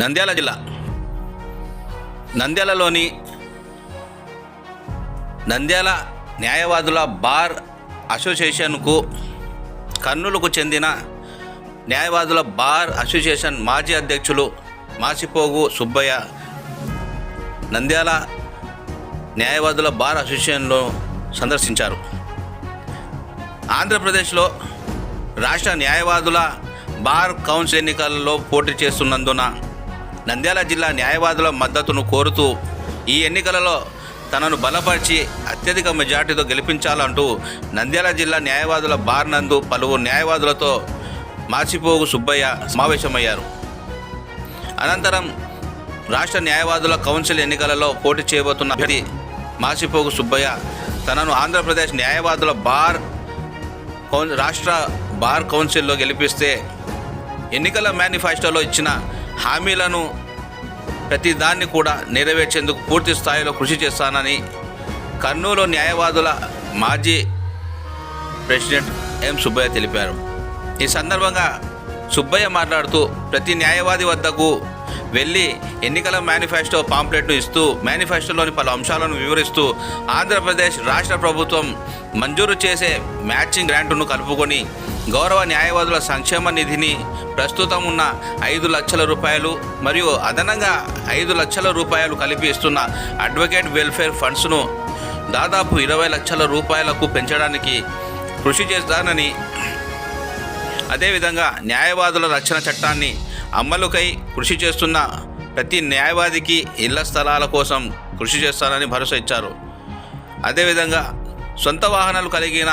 నంద్యాల జిల్లా. నంద్యాలలోని నంద్యాల న్యాయవాదుల బార్ అసోసియేషన్కు కర్నూలుకు చెందిన న్యాయవాదుల బార్ అసోసియేషన్ మాజీ అధ్యక్షులు మాసిపోగు సుబ్బయ్య నంద్యాల న్యాయవాదుల బార్ అసోసియేషన్లో సందర్శించారు. ఆంధ్రప్రదేశ్లో రాష్ట్ర న్యాయవాదుల బార్ కౌన్సిల్ ఎన్నికలలో పోటీ చేస్తున్నందున నంద్యాల జిల్లా న్యాయవాదుల మద్దతును కోరుతూ ఈ ఎన్నికలలో తనను బలపరిచి అత్యధిక మెజార్టీతో గెలిపించాలంటూ నంద్యాల జిల్లా న్యాయవాదుల బార్ నందు పలువురు న్యాయవాదులతో మాసిపోగు సుబ్బయ్య సమావేశమయ్యారు. అనంతరం రాష్ట్ర న్యాయవాదుల కౌన్సిల్ ఎన్నికలలో పోటీ చేయబోతున్న అభ్యర్థి మాసిపోగు సుబ్బయ్య తనను ఆంధ్రప్రదేశ్ న్యాయవాదుల బార్ కౌన్ రాష్ట్ర బార్ కౌన్సిల్లో గెలిపిస్తే ఎన్నికల మేనిఫెస్టోలో ఇచ్చిన హామీలను ప్రతి దాన్ని కూడా నెరవేర్చేందుకు పూర్తి స్థాయిలో కృషి చేస్తానని కర్నూలు న్యాయవాదుల మాజీ ప్రెసిడెంట్ ఎం సుబ్బయ్య తెలిపారు. ఈ సందర్భంగా సుబ్బయ్య మాట్లాడుతూ ప్రతి న్యాయవాది వద్దకు వెళ్ళి ఎన్నికల మేనిఫెస్టో పాంప్లెట్ను ఇస్తూ మేనిఫెస్టోలోని పలు అంశాలను వివరిస్తూ ఆంధ్రప్రదేశ్ రాష్ట్ర ప్రభుత్వం మంజూరు చేసే మ్యాచింగ్ గ్రాంటును కలుపుకొని గౌరవ న్యాయవాదుల సంక్షేమ నిధిని ప్రస్తుతం ఉన్న ఐదు లక్షల రూపాయలు మరియు అదనంగా ఐదు లక్షల రూపాయలు కలిపి ఇస్తున్న అడ్వకేట్ వెల్ఫేర్ ఫండ్స్ను దాదాపు ఇరవై లక్షల రూపాయలకు పెంచడానికి కృషి చేస్తానని అదేవిధంగా న్యాయవాదుల రక్షణ చట్టాన్ని అమలుకై కృషి చేస్తున్న ప్రతి న్యాయవాదికి ఇళ్ళ స్థలాల కోసం కృషి చేస్తానని భరోసా ఇచ్చారు. అదేవిధంగా సొంత వాహనాలు కలిగిన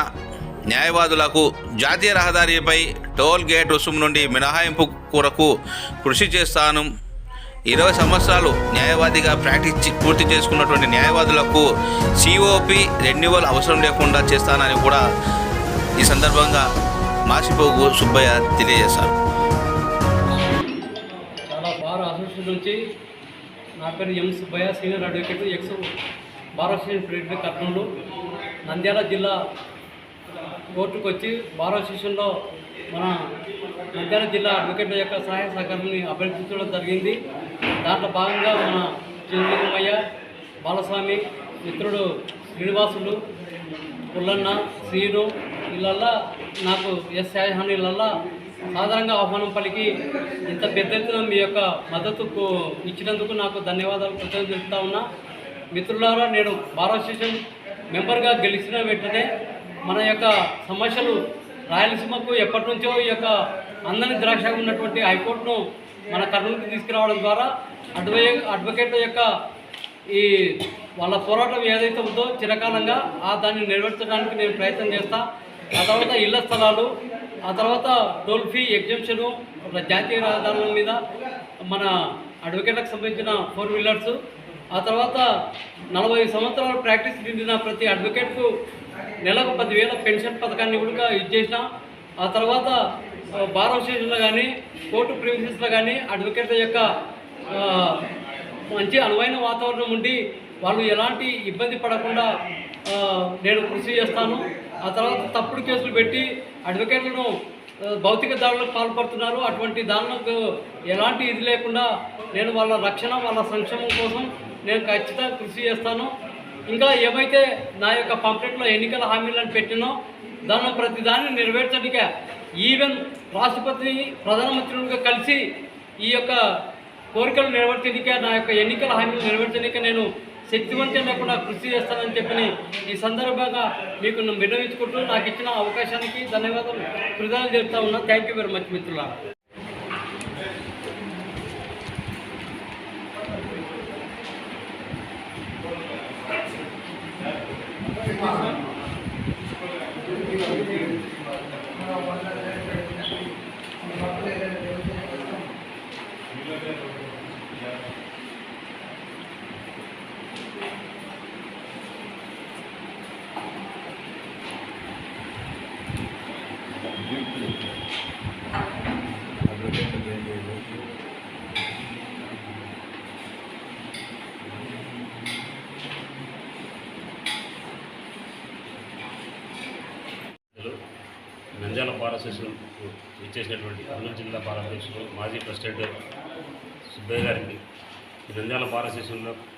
న్యాయవాదులకు జాతీయ రహదారిపై టోల్ గేట్ రుసుము నుండి మినహాయింపు కొరకు కృషి చేస్తాను. ఇరవై సంవత్సరాలు న్యాయవాదిగా ప్రాక్టీస్ పూర్తి చేసుకున్నటువంటి న్యాయవాదులకు సిఓపి రెన్యువల్ అవసరం లేకుండా చేస్తానని కూడా ఈ సందర్భంగా మాసిపోగు సుబ్బయ్య తెలియజేశారు. చాలా బార్ అసోసియేషన్ నుంచి నా పేరు M Subbaiah senior advocate ex bar association president Kurnool Nandyal జిల్లా కోర్టుకు వచ్చి బారో సెషన్లో మన నంద్యాల జిల్లా అడ్వకేట్ల యొక్క సహాయ సహకారాన్ని అభ్యర్థించడం జరిగింది. దాంట్లో భాగంగా మన చిన్నయ్య బాలస్వామి మిత్రుడు శ్రీనివాసులు పుల్లన్న శ్రీను వీళ్ళల్లా నాకు ఎస్ షాజహాన్ వీళ్ళల్లా సాధారణంగా ఆహ్వానం పలికి ఇంత పెద్ద ఎత్తున మీ యొక్క మద్దతుకు ఇచ్చినందుకు నాకు ధన్యవాదాలు కృతజ్ఞతలు తెలుపుతా ఉన్నా. మిత్రులారా నేను బార్ అసోసియేషన్ మెంబర్గా గెలిచిన వెంటనే మన యొక్క సమస్యలు రాయలసీమకు ఎప్పటి నుంచో ఈ యొక్క అందని ద్రాక్ష ఉన్నటువంటి హైకోర్టును మన కర్నూలుకి తీసుకురావడం ద్వారా అడ్వే అడ్వకేట్ల యొక్క ఈ వాళ్ళ పోరాటం ఏదైతే ఉందో చిరకాలంగా ఆ దాన్ని నెరవేర్చడానికి నేను ప్రయత్నం చేస్తాను ఆ తర్వాత ఇళ్ళ స్థలాలు ఆ తర్వాత టోల్ ఫీ ఎగ్జంప్షను జాతీయ రహదారుల మీద మన అడ్వకేట్లకు సంబంధించిన ఫోర్ వీలర్స్ ఆ తర్వాత నలభై సంవత్సరాలు ప్రాక్టీస్ నిండిన ప్రతి అడ్వకేట్కు నెలకు పదివేల పెన్షన్ పథకాన్ని కూడా ఇచ్చేసిన ఆ తర్వాత బార్ అసోసియేషన్లో కానీ కోర్టు ప్రిన్సిపల్స్లో కానీ అడ్వకేట్ల యొక్క మంచి అనువైన వాతావరణం ఉండి వాళ్ళు ఎలాంటి ఇబ్బంది పడకుండా నేను కృషి చేస్తాను. ఆ తర్వాత తప్పుడు కేసులు పెట్టి అడ్వకేట్లను భౌతిక దాడులకు పాల్పడుతున్నారు. అటువంటి దాడులకు ఎలాంటి ఇది లేకుండా నేను వాళ్ళ రక్షణ వాళ్ళ సంక్షేమం కోసం నేను ఖచ్చితంగా కృషి చేస్తాను. ఇంకా ఏమైతే నా యొక్క పంప్లెట్లో ఎన్నికల హామీలను పెట్టినో దానిలో ప్రతి దాన్ని నెరవేర్చడానికి ఈవెన్ రాష్ట్రపతి ప్రధానమంత్రులుగా కలిసి ఈ యొక్క కోరికలు నెరవేర్చడానికే నా యొక్క ఎన్నికల హామీలు నెరవేర్చడానికే నేను శక్తివంతంగా కూడా కృషి చేస్తానని చెప్పని ఈ సందర్భంగా మీకు విన్నవించుకుంటూ నాకు ఇచ్చిన అవకాశానికి ధన్యవాదాలు. కృతజ్ఞతలు చెప్తా ఉన్నా. థ్యాంక్ యూ వెరీ మచ్ మిత్రులారా నంద్యాల బార్ అసోసియేషన్ ఇచ్చేసినటువంటి కర్నూలు జిల్లా భారతదేశంలో మాజీ ప్రెసిడెంట్ సుబ్బయ్య గారికి ఈ నంద్యాల బార్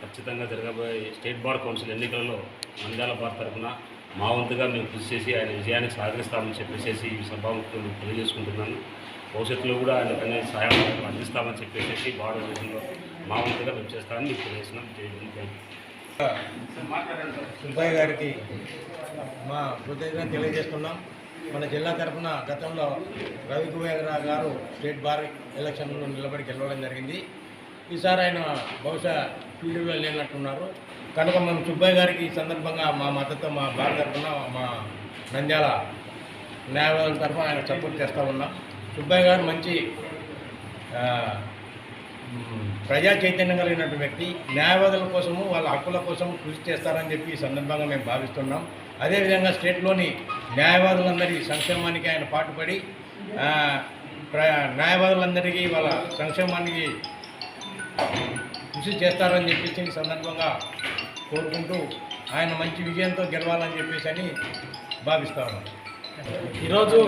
ఖచ్చితంగా జరగబోయే స్టేట్ బార్ కౌన్సిల్ ఎన్నికలలో నంద్యాల బార్ తరఫున మా వంతుగా మేము కృషి చేసి ఆయన విజయానికి సహకరిస్తామని చెప్పేసి ఈ సభాముఖంగా తెలియజేసుకుంటున్నాను. భవిష్యత్తులో కూడా ఆయన కన్నా సహాయం అందిస్తామని చెప్పేసి భారతదేశంలో మా వంతుగా మేము చేస్తామని మీకు తెలియజేస్తున్నాం. జై సుబ్బయ్య గారికి మా హృదయంగా తెలియజేస్తున్నాం. మన జిల్లా తరఫున గతంలో రవి కుబేరా గారు స్టేట్ బార్ ఎలక్షన్లో నిలబడి గెలవడం జరిగింది. ఈసారి ఆయన బహుశా ఫీల్డ్లో లేనట్టున్నారు. కనుక మనం సుబ్బయ్య గారికి ఈ సందర్భంగా మా మద్దతు మా బార్ తరఫున మా నంద్యాల న్యాయవాదుల తరఫున ఆయన సపోర్ట్ చేస్తూ ఉన్నాం. సుబ్బయ్య గారు మంచి ప్రజా చైతన్యం కలిగినటువంటి వ్యక్తి. న్యాయవాదుల కోసము వాళ్ళ హక్కుల కోసం కృషి చేస్తారని చెప్పి ఈ సందర్భంగా మేము భావిస్తున్నాం. అదేవిధంగా స్టేట్లోని న్యాయవాదులందరి సంక్షేమానికి ఆయన పాటుపడి ప్ర న్యాయవాదులందరికీ వాళ్ళ సంక్షేమానికి కృషి చేస్తారని చెప్పేసి ఈ సందర్భంగా కోరుకుంటూ ఆయన మంచి విజయంతో గెలవాలని చెప్పేసి అని భావిస్తా ఈరోజు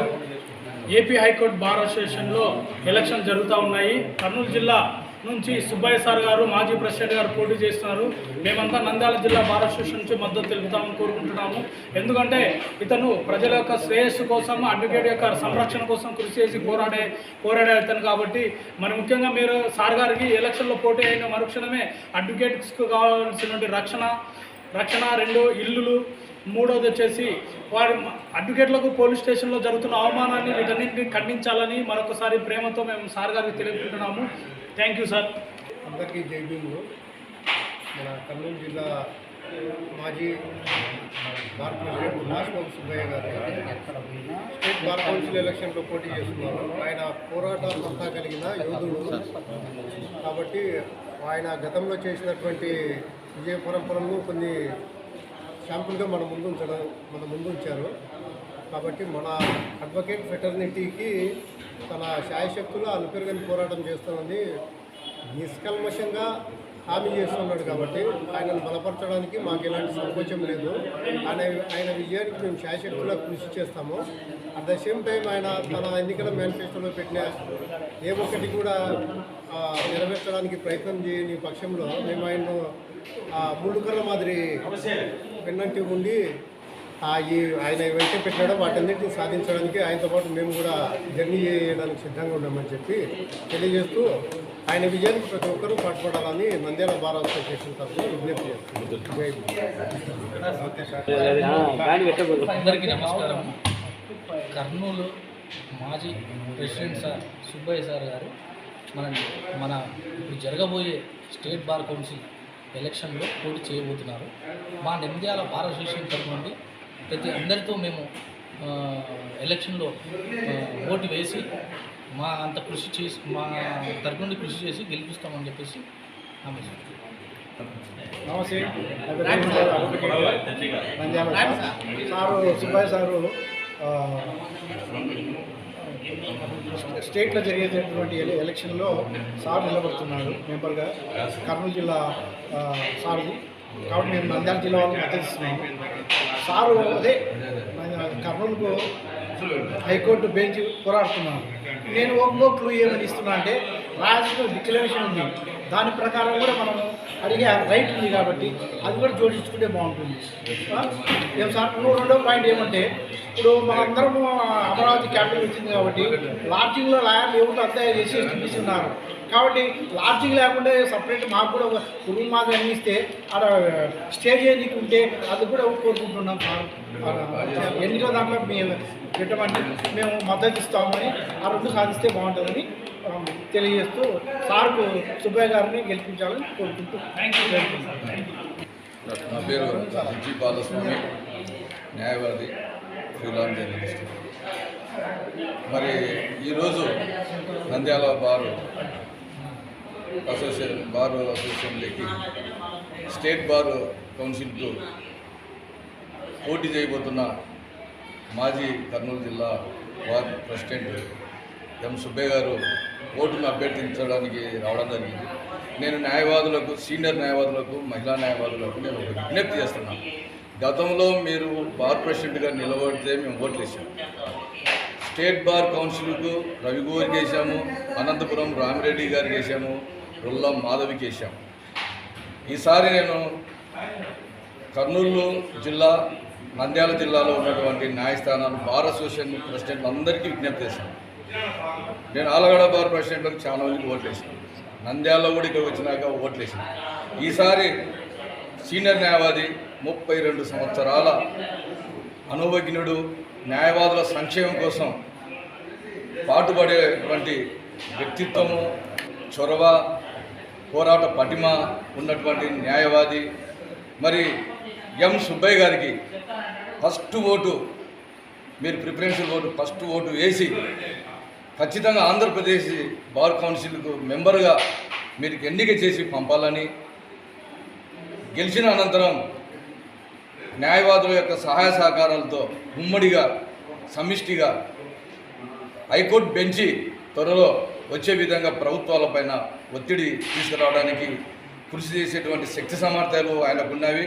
ఏపీ హైకోర్టు బార్ అసోసియేషన్లో ఎలక్షన్ జరుగుతూ ఉన్నాయి. కర్నూలు జిల్లా నుంచి సుబ్బయ్య సార్ గారు మాజీ ప్రెసిడెంట్ గారు పోటీ చేస్తున్నారు. మేమంతా నంద్యాల జిల్లా బార్ నుంచి మద్దతు తెలుపుతామని కోరుకుంటున్నాము. ఎందుకంటే ఇతను ప్రజల యొక్క శ్రేయస్సు కోసం అడ్వకేట్ యొక్క సంరక్షణ కోసం కృషి చేసి పోరాడే పోరాడే ఇతను కాబట్టి మరి ముఖ్యంగా మీరు సార్ గారికి ఎలక్షన్లో పోటీ అయిన మరుక్షణమే అడ్వకేట్స్కు కావాల్సినటువంటి రక్షణ రక్షణ రెండు ఇల్లులు మూడోది వచ్చేసి వారి అడ్వకేట్లకు పోలీస్ స్టేషన్లో జరుగుతున్న అవమానాన్ని వీటన్నింటినీ ఖండించాలని మరొకసారి ప్రేమతో మేము సార్ గారికి తెలియజేస్తున్నాము థ్యాంక్ యూ సార్ అందరికీ జై భీములు మన కర్నూలు జిల్లా మాజీ బార్ ప్రెసిడెంట్ నాగబాబు సుబ్బయ్య గారు స్టేట్ బార్ కౌన్సిల్ ఎలక్షన్లో పోటీ చేస్తున్నారు. ఆయన పోరాటాత్మకత కలిగిన యోధుడు. కాబట్టి ఆయన గతంలో చేసినటువంటి విజయ పరంపరను కొన్ని శాంపుల్గా మన ముందు ఉంచడం మన ముందు ఉంచారు. కాబట్టి మన అడ్వకేట్ ఫెటర్నిటీకి తన శాయశక్తులు అనుపెరగని పోరాటం చేస్తున్నది నిష్కల్మషంగా హామీ చేస్తున్నాడు కాబట్టి ఆయనను బలపరచడానికి మాకు ఎలాంటి సంకోచం లేదు. ఆయన ఆయన విజయానికి మేము శాయశక్తులా కృషి చేస్తాము. అట్ ద సేమ్ టైం ఆయన తన ఎన్నికల మేనిఫెస్టోలో పెట్టిన ఏ ఒక్కటి కూడా నెరవేర్చడానికి ప్రయత్నం చేయని పక్షంలో మేము ఆయన్ను ఆ, మాదిరి వెన్నంటి ఉండి ఆ ఈ ఆయన ఏవైతే పెట్టాడో వాటన్నిటిని సాధించడానికి ఆయనతో పాటు మేము కూడా జర్నీ చేయడానికి సిద్ధంగా ఉన్నామని చెప్పి తెలియజేస్తూ ఆయన విజయానికి ప్రతి ఒక్కరూ పాటుపడాలని నంద్యాల భారత అసోసియేషన్ తరఫున విజ్ఞప్తి చేస్తున్నాం అందరికీ నమస్కారం. కర్నూలు మాజీ ప్రెసిడెంట్ సార్ సుబ్బయ్య సార్ గారు మన మన ఇప్పుడు జరగబోయే స్టేట్ బార్ కౌన్సిల్ ఎలక్షన్లో పోటీ చేయబోతున్నారు. మా నంద్యాల బార్ అసోసియేషన్ తరఫు నుండి ప్రతి అందరితో మేము ఎలక్షన్లో ఓటు వేసి మా అంత కృషి చేసి మా తరఫు నుండి కృషి చేసి గెలిపిస్తామని చెప్పేసి. నమస్తే సార్. సారు సారు స్టేట్లో జరిగేటటువంటి ఎల- ఎలక్షన్లో సార్ నిలబడుతున్నాడు మెంబర్గా కర్నూలు జిల్లా ఆ, సార్ది కాబట్టి మేము నంద్యాల జిల్లా వాళ్ళకి మద్దతు ఇస్తున్నాము సారు అదే కర్నూలుకు హైకోర్టు బెంచ్ పోరాడుతున్నాను నేను ఒక క్లూ ఏమని ఇస్తున్నా అంటే రాజకీయ డిక్లరేషన్ ఉంది. దాని ప్రకారం కూడా మనం అడిగే రైట్ ఉంది కాబట్టి అది కూడా జోడించుకుంటే బాగుంటుంది. ఆ? ఏం సార్ రెండో పాయింట్ ఏమంటే ఇప్పుడు మనందరం అమరావతి క్యాపిటల్ వచ్చింది కాబట్టి లాడ్జింగ్లో లాయర్లు ఎవరు అంతా చేసి చూపిస్తున్నారు కాబట్టి లాడ్జింగ్ లేకుండా సపరేట్ మాకు కూడా ఒక రూమ్ మాదిరి అందిస్తే అక్కడ స్టేజ్ ఏదికి ఉంటే అది కూడా కోరుకుంటున్నాం సార్. ఎన్నికల దాంట్లో మేము పెట్టమని మేము మద్దతు ఇస్తామని ఆ రెండు సాధిస్తే బాగుంటుందని తెలియజేస్తూ సార్కు సుబ్బయ్య గారిని గెలిపించాలని కోరుకుంటూ నా పేరు జి బాలస్వామి న్యాయవాది జర్నలిస్ట్. మరి ఈరోజు నంద్యాల బారు అసోసియేషన్ బార్ అసోసియేషన్లోకి స్టేట్ బార్ కౌన్సిల్కు పోటీ చేయబోతున్న మాజీ కర్నూలు జిల్లా బార్ ప్రెసిడెంట్ ఎం సుబ్బయ్య గారు ఓటును అభ్యర్థించడానికి రావడం జరిగింది. నేను న్యాయవాదులకు సీనియర్ న్యాయవాదులకు మహిళా న్యాయవాదులకు నేను ఒక విజ్ఞప్తి చేస్తున్నాను గతంలో మీరు బార్ ప్రెసిడెంట్గా నిలబడితే మేము ఓట్లు వేసాము స్టేట్ బార్ కౌన్సిల్కు రవిగోరికి వేసాము అనంతపురం రామిరెడ్డి గారికి వేసాము రొల్లం మాధవికేశం. ఈసారి నేను కర్నూలు జిల్లా నంద్యాల జిల్లాలో ఉన్నటువంటి న్యాయస్థానాలు బార్ అసోసియేషన్ ప్రెసిడెంట్ అందరికీ విజ్ఞప్తి చేశాను. నేను ఆలగడ బార్ ప్రెసిడెంట్లకు చాలా మందికి ఓట్లు వేసాను నంద్యాలలో కూడా ఇక్కడ వచ్చినాక ఓట్లు వేసాను ఈసారి సీనియర్ న్యాయవాది ముప్పై రెండు సంవత్సరాల అనుభజ్ఞుడు న్యాయవాదుల సంక్షేమం కోసం పాటుపడేటువంటి వ్యక్తిత్వము చొరవ పోరాట పటిమ ఉన్నటువంటి న్యాయవాది. మరి ఎం సుబ్బయ్య గారికి ఫస్ట్ ఓటు మీరు ప్రిఫరెన్షియల్ ఓటు ఫస్ట్ ఓటు వేసి ఖచ్చితంగా ఆంధ్రప్రదేశ్ బార్ కౌన్సిల్కు మెంబర్గా మీరు ఎన్నిక చేసి పంపాలని గెలిచిన అనంతరం న్యాయవాదుల యొక్క సహాయ సహకారాలతో ఉమ్మడిగా సమిష్టిగా హైకోర్టు బెంచి త్వరలో వచ్చే విధంగా ప్రభుత్వాలపైన ఒత్తిడి తీసుకురావడానికి కృషి చేసేటువంటి శక్తి సామర్థ్యాలు ఆయనకున్నవి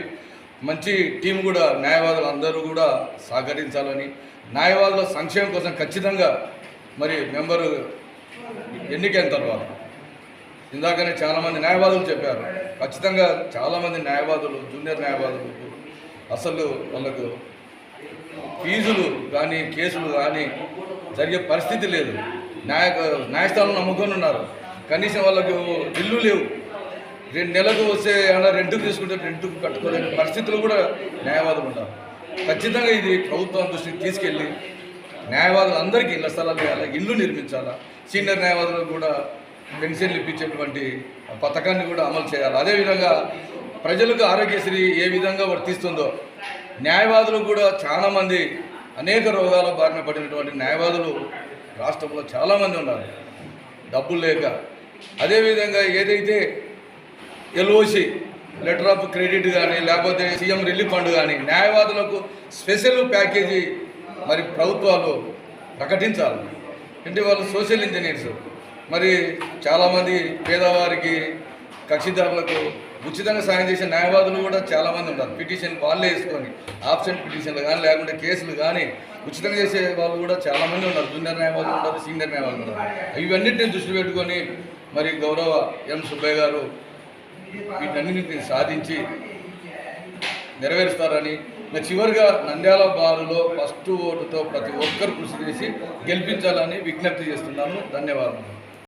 మంచి టీం కూడా న్యాయవాదులు అందరూ కూడా సహకరించాలని న్యాయవాదుల సంక్షేమం కోసం ఖచ్చితంగా మరి మెంబరు ఎన్నికైన తర్వాత ఇందాకనే చాలామంది న్యాయవాదులు చెప్పారు. ఖచ్చితంగా చాలామంది న్యాయవాదులు జూనియర్ న్యాయవాదులు అసలు వాళ్ళకు ఫీజులు కానీ కేసులు కానీ జరిగే పరిస్థితి లేదు. న్యాయ న్యాయస్థానం నమ్ముకొని ఉన్నారు. కనీసం వాళ్ళకు ఇల్లు లేవు. రెండు నెలలకు వస్తే ఏమైనా రెంట్కి తీసుకుంటే రెంట్కు కట్టుకోలేని పరిస్థితులు కూడా న్యాయవాదులు ఉండాలి ఖచ్చితంగా ఇది ప్రభుత్వం దృష్టికి తీసుకెళ్ళి న్యాయవాదులు అందరికీ ఇళ్ళ స్థలాలు వేయాలి ఇల్లు నిర్మించాలా సీనియర్ న్యాయవాదులకు కూడా పెన్షన్లు ఇప్పించేటువంటి పథకాన్ని కూడా అమలు చేయాలి. అదేవిధంగా ప్రజలకు ఆరోగ్యశ్రీ ఏ విధంగా వర్తిస్తుందో న్యాయవాదులు కూడా చాలామంది అనేక రోగాల బారిన పడినటువంటి న్యాయవాదులు రాష్ట్రంలో చాలామంది ఉన్నారు. డబ్బులు లేక అదేవిధంగా ఏదైతే ఎల్ఓసి లెటర్ ఆఫ్ క్రెడిట్ కానీ లేకపోతే సీఎం రిలీఫ్ ఫండ్ కానీ న్యాయవాదులకు స్పెషల్ ప్యాకేజీ మరి ప్రభుత్వాలు ప్రకటించాలి. అంటే వాళ్ళు సోషల్ ఇంజనీర్స్. మరి చాలామంది పేదవారికి కక్షిదారులకు ఉచితంగా సాయం చేసే న్యాయవాదులు కూడా చాలామంది ఉన్నారు. పిటిషన్ వాళ్ళే వేసుకొని ఆప్షన్ పిటిషన్లు కానీ లేకుంటే కేసులు కానీ ఉచితంగా చేసే వాళ్ళు కూడా చాలామంది ఉన్నారు. జూనియర్ న్యాయవాదులు ఉన్నారు సీనియర్ న్యాయవాదులు ఉన్నారు. ఇవన్నిటిని దృష్టి పెట్టుకొని మరి గౌరవ ఎం సుబ్బయ్య గారు వీటన్నిటిని సాధించి నెరవేరుస్తారని చివరిగా నంద్యాల బారులో ఫస్ట్ ఓటుతో ప్రతి ఒక్కరు కృషి చేసి గెలిపించాలని విజ్ఞప్తి చేస్తున్నాను ధన్యవాదాలు